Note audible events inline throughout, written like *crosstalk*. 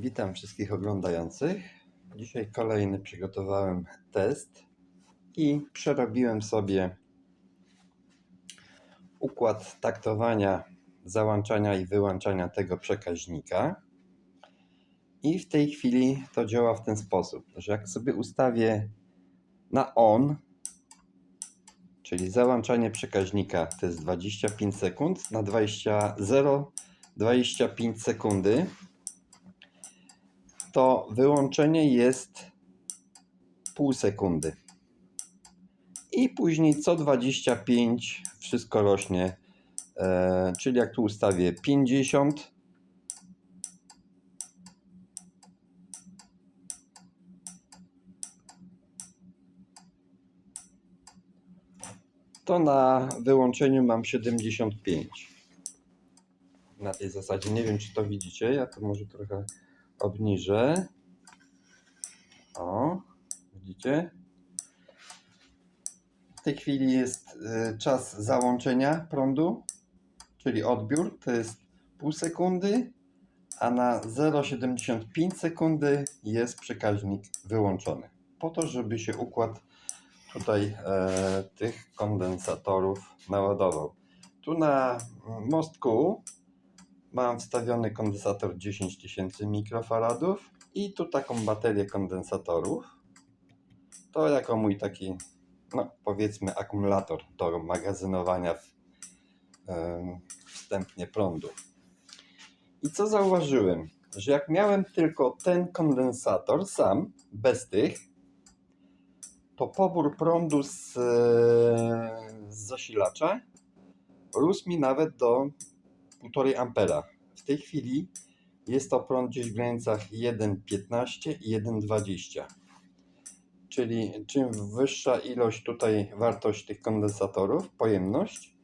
Witam wszystkich oglądających. Dzisiaj kolejny przygotowałem test i przerobiłem sobie układ taktowania, załączania i wyłączania tego przekaźnika. I w tej chwili to działa w ten sposób, że jak sobie ustawię na on, czyli załączanie przekaźnika to jest 25 sekund, na 20, 0, 25 sekundy, to wyłączenie jest pół sekundy. I później co 25 wszystko rośnie. E, czyli jak tu ustawię 50, to na wyłączeniu mam 75. Na tej zasadzie nie wiem, czy to widzicie. Ja to może trochę obniżę. O, widzicie? W tej chwili jest y, czas załączenia prądu, czyli odbiór, to jest pół sekundy, a na 0,75 sekundy jest przekaźnik wyłączony. Po to, żeby się układ tutaj e, tych kondensatorów naładował. Tu na mostku mam wstawiony kondensator 10 tysięcy mikrofaradów i tu taką baterię kondensatorów. To jako mój taki, no powiedzmy, akumulator do magazynowania w, wstępnie prądu. I co zauważyłem? Że jak miałem tylko ten kondensator sam, bez tych, to pobór prądu z, z zasilacza rósł mi nawet do 1,5 ampera. W tej chwili jest to prąd gdzieś w granicach 1,15 i 1,20. Czyli czym wyższa ilość tutaj wartość tych kondensatorów, pojemność,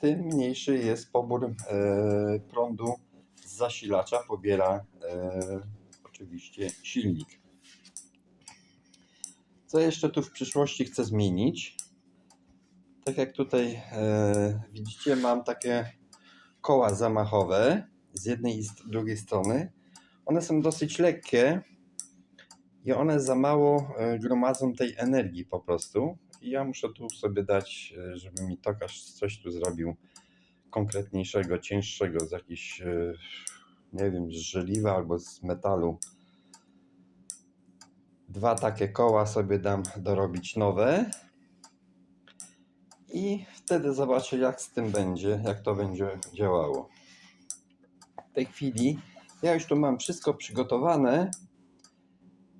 tym mniejszy jest pobór e, prądu z zasilacza, pobiera e, oczywiście silnik. Co jeszcze tu w przyszłości chcę zmienić? Tak jak tutaj e, widzicie, mam takie koła zamachowe z jednej i z drugiej strony. One są dosyć lekkie i one za mało e, gromadzą tej energii po prostu. I ja muszę tu sobie dać, e, żeby mi tokarz coś tu zrobił konkretniejszego, cięższego, z jakiejś, e, nie wiem, z żeliwa albo z metalu. Dwa takie koła sobie dam dorobić nowe. I wtedy zobaczę, jak z tym będzie, jak to będzie działało. W tej chwili ja już tu mam wszystko przygotowane.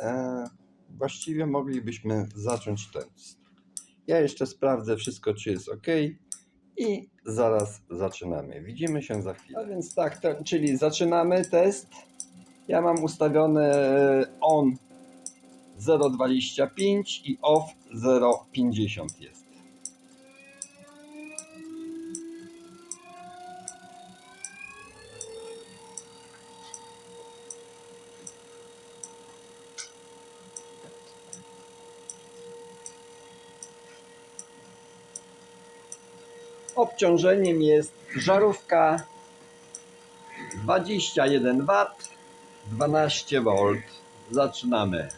E, właściwie moglibyśmy zacząć test. Ja jeszcze sprawdzę wszystko, czy jest ok. I zaraz zaczynamy. Widzimy się za chwilę. A więc tak, to, czyli zaczynamy test. Ja mam ustawiony on 0,25 i off 0,50 jest. Obciążeniem jest żarówka 21 W, 12 V. Zaczynamy.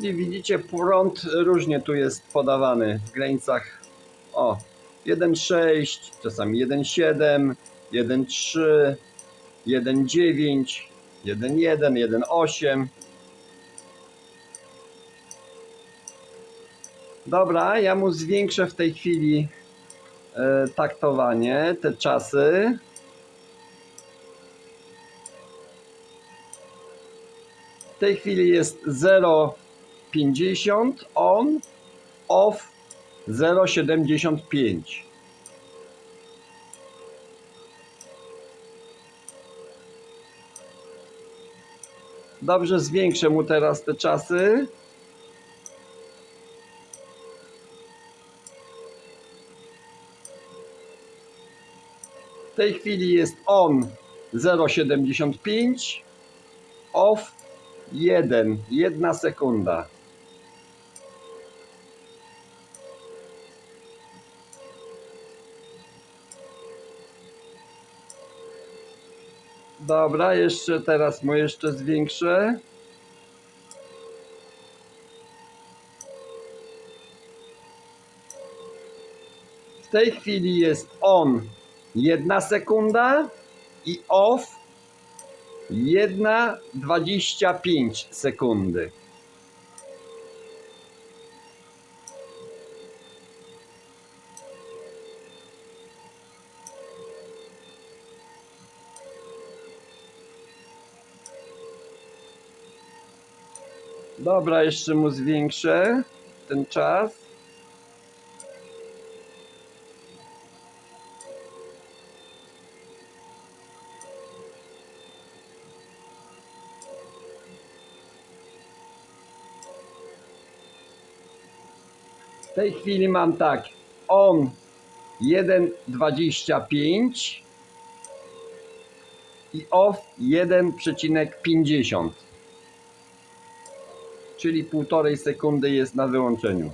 Czyli widzicie, prąd różnie tu jest podawany w granicach o 1,6, czasami 1,7, 1,3, 1,9, 1,1, 1,8. Dobra, ja mu zwiększę w tej chwili e, taktowanie, te czasy. W tej chwili jest 0,50 on, off 0,75. Dobrze, zwiększę mu teraz te czasy. tej chwili jest on 0,75, off 1, 1 sekunda. Dobra, jeszcze teraz mu jeszcze zwiększę. W tej chwili jest on 1 sekunda i off 1,25 sekundy. Dobra, jeszcze mu zwiększę ten czas. W tej chwili mam tak, on 1,25 i off 1,50 czyli półtorej sekundy jest na wyłączeniu.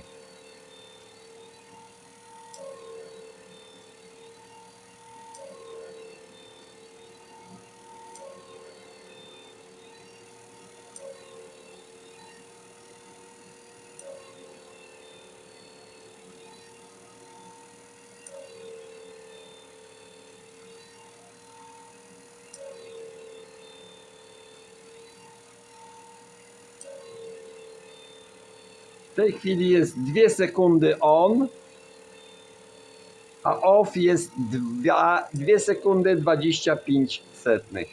W tej chwili jest 2 sekundy on, a off jest 2, 2 sekundy 25 setnych.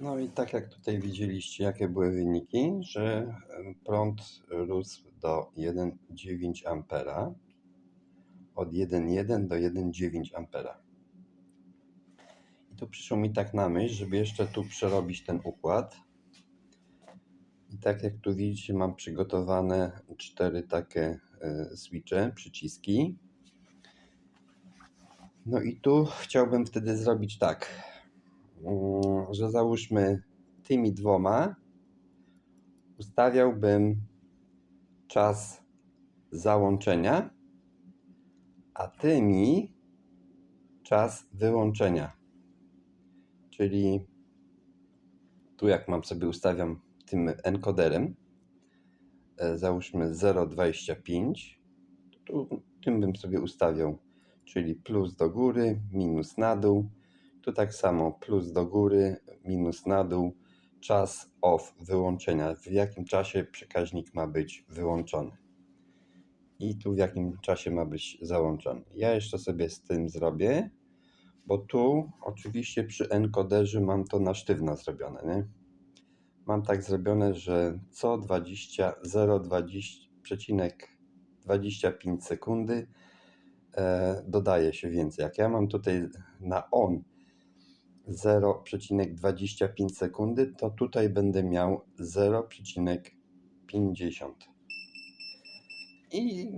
No i tak jak tutaj widzieliście, jakie były wyniki, że prąd rósł do 1,9 ampera, od 1,1 do 1,9 ampera. I tu przyszło mi tak na myśl, żeby jeszcze tu przerobić ten układ. I tak jak tu widzicie, mam przygotowane cztery takie e, switche, przyciski. No i tu chciałbym wtedy zrobić tak że załóżmy tymi dwoma ustawiałbym czas załączenia, a tymi czas wyłączenia. Czyli tu jak mam sobie ustawiam tym encoderem, e, załóżmy 0,25, tu tym bym sobie ustawiał, czyli plus do góry, minus na dół, tu tak samo plus do góry, minus na dół, czas off wyłączenia, w jakim czasie przekaźnik ma być wyłączony. I tu w jakim czasie ma być załączony. Ja jeszcze sobie z tym zrobię, bo tu oczywiście przy encoderze mam to na sztywno zrobione. Nie? Mam tak zrobione, że co 20, 0,25 sekundy e, dodaje się więcej. Jak ja mam tutaj na on 0,25 sekundy, to tutaj będę miał 0,50. I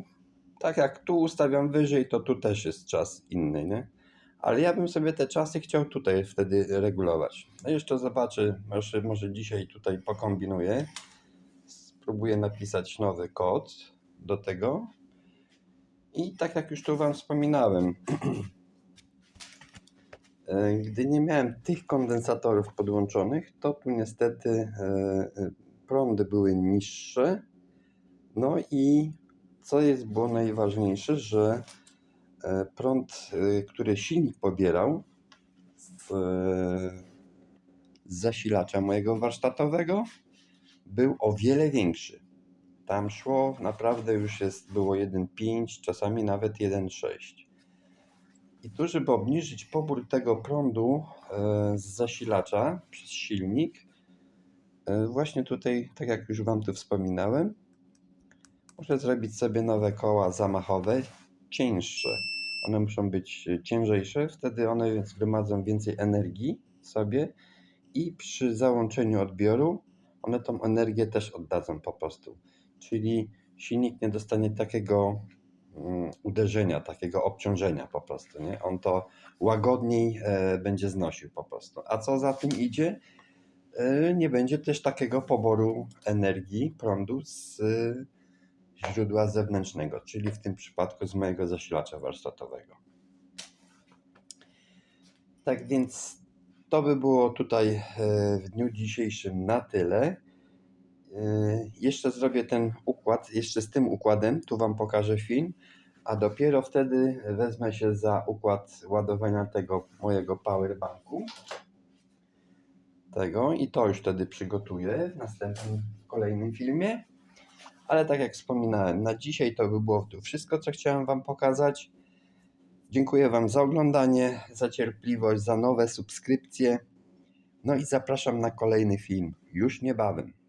tak jak tu ustawiam wyżej, to tu też jest czas inny, nie? Ale ja bym sobie te czasy chciał tutaj wtedy regulować. No jeszcze zobaczę, może, może dzisiaj tutaj pokombinuję. Spróbuję napisać nowy kod do tego. I tak jak już tu Wam wspominałem, *clears throat* Gdy nie miałem tych kondensatorów podłączonych, to tu niestety e, e, prądy były niższe. No i co jest było najważniejsze, że prąd, który silnik pobierał z, z zasilacza mojego warsztatowego, był o wiele większy. tam szło naprawdę już jest, było 1,5, czasami nawet 1,6. I tu, żeby obniżyć pobór tego prądu e, z zasilacza przez silnik, e, właśnie tutaj, tak jak już Wam tu wspominałem, muszę zrobić sobie nowe koła zamachowe, cieńsze. One muszą być ciężejsze, wtedy one zgromadzą więcej energii sobie i przy załączeniu odbioru one tą energię też oddadzą po prostu. Czyli silnik nie dostanie takiego uderzenia, takiego obciążenia po prostu. Nie? On to łagodniej e, będzie znosił po prostu. A co za tym idzie? E, nie będzie też takiego poboru energii, prądu z e, źródła zewnętrznego, czyli w tym przypadku z mojego zasilacza warsztatowego. Tak więc to by było tutaj w dniu dzisiejszym na tyle. E, Jeszcze zrobię ten układ, jeszcze z tym układem, tu Wam pokażę film, a dopiero wtedy wezmę się za układ ładowania tego mojego powerbanku. Tego i to już wtedy przygotuję w następnym, kolejnym filmie. Ale tak jak wspominałem, na dzisiaj to by było tu wszystko, co chciałem Wam pokazać. Dziękuję Wam za oglądanie, za cierpliwość, za nowe subskrypcje. No i zapraszam na kolejny film już niebawem.